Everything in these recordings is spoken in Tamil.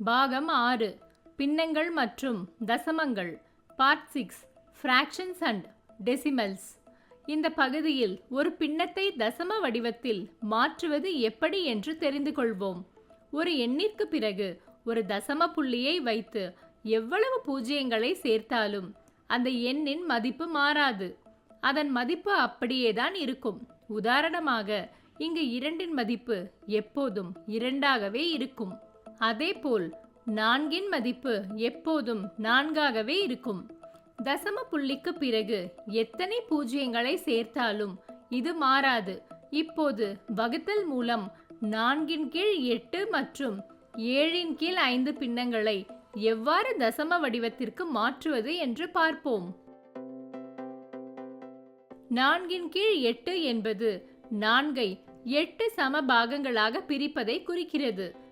பாகம் ஆறு பின்னங்கள் மற்றும் தசமங்கள் part six fractions and decimals இந்த பகுதியில் ஒரு பின்னத்தை தசம வடிவத்தில் மாற்றுவது எப்படி என்று தெரிந்து கொள்வோம். ஒரு எண்ணிற்கு பிறகு ஒரு தசம புள்ளியை வைத்து எவ்வளவு பூஜ்ஜியங்களை சேர்த்தாலும் அந்த எண்ணின் மதிப்பு மாறாது. அதன் மதிப்பு அப்படியேதான் இருக்கும். உதாரணமாக இங்கு இரண்டின் மதிப்பு எப்போதும் இரண்டாகவே இருக்கும். அதேபோல் நான்கின் மதிப்பு எப்போதும் நான்காகவே இருக்கும். தசம புள்ளிக்கு பிறகு எத்தனை பூஜ்ஜியங்களை சேர்த்தாலும் இது மாறாது. இப்போது வகுத்தல் மூலம் நான்கின் கீழ் எட்டு மற்றும் ஏழின் கீழ் ஐந்து பின்னங்களை எவ்வாறு தசம வடிவத்திற்கு மாற்றுவது என்று பார்ப்போம். நான்கின் கீழ் எட்டு என்பது நான்கை எட்டு சம பாகங்களாக பிரிப்பதை குறிக்கிறது.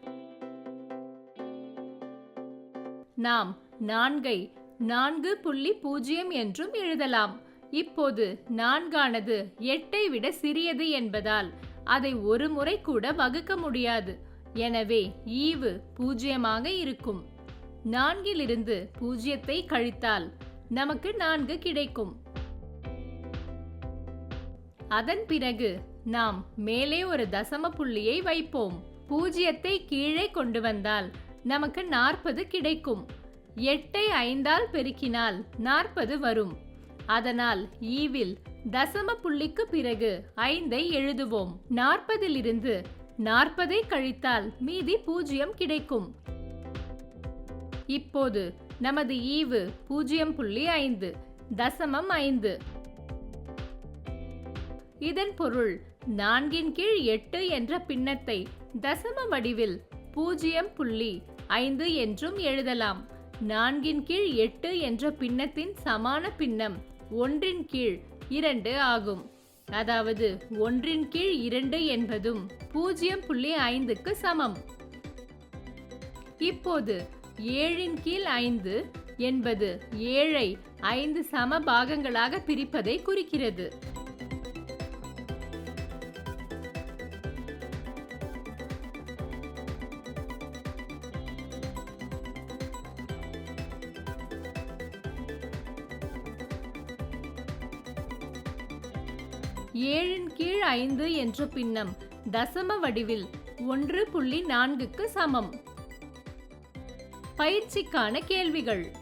நாம் நான்கை நான்கு புள்ளி பூஜ்ஜியம் என்றும் எழுதலாம். இப்போது நான்கானது எட்டை விட சிறியது என்பதால் அதை ஒரு முறை கூட வகுக்க முடியாது. எனவே ஈவு பூஜ்ஜியமாக இருக்கும். நான்கிலிருந்து பூஜ்ஜியத்தை கழித்தால் நமக்கு நான்கு கிடைக்கும். அதன் பிறகு நாம் மேலே ஒரு தசம புள்ளியை வைப்போம். பூஜ்ஜியத்தை கீழே கொண்டு வந்தால் நமக்கு நாற்பது கிடைக்கும். எட்டை ஐந்தால் பெருக்கினால் நாற்பது வரும். அதனால் ஈவில் தசம புள்ளிக்கு பிறகு ஐந்தை எழுதுவோம். நாற்பதிலிருந்து நாற்பதை கழித்தால் மீதி பூஜ்ஜியம் கிடைக்கும். இப்போது நமது ஈவு பூஜ்ஜியம் புள்ளி ஐந்து தசமம் ஐந்து. இதன் பொருள் நான்கின் கீழ் எட்டு என்ற பின்னத்தை தசம வடிவில் பூஜ்ஜியம் புள்ளி ஐந்து என்றும் எழுதலாம். நான்கின் கீழ் எட்டு என்ற பின்னத்தின் சமான பின்னம் ஒன்றின் கீழ் இரண்டு ஆகும். அதாவது ஒன்றின் கீழ் இரண்டு என்பதும் பூஜ்ஜியம் புள்ளி ஐந்துக்கு சமம். இப்போது ஏழின் கீழ் ஐந்து என்பது ஏழை ஐந்து சம பாகங்களாக பிரிப்பதை குறிக்கிறது. ஏழின் கீழ் ஐந்து என்ற பின்னம் தசம வடிவில் ஒன்று புள்ளி நான்குக்கு சமம். பயிற்சிக்கான கேள்விகள்.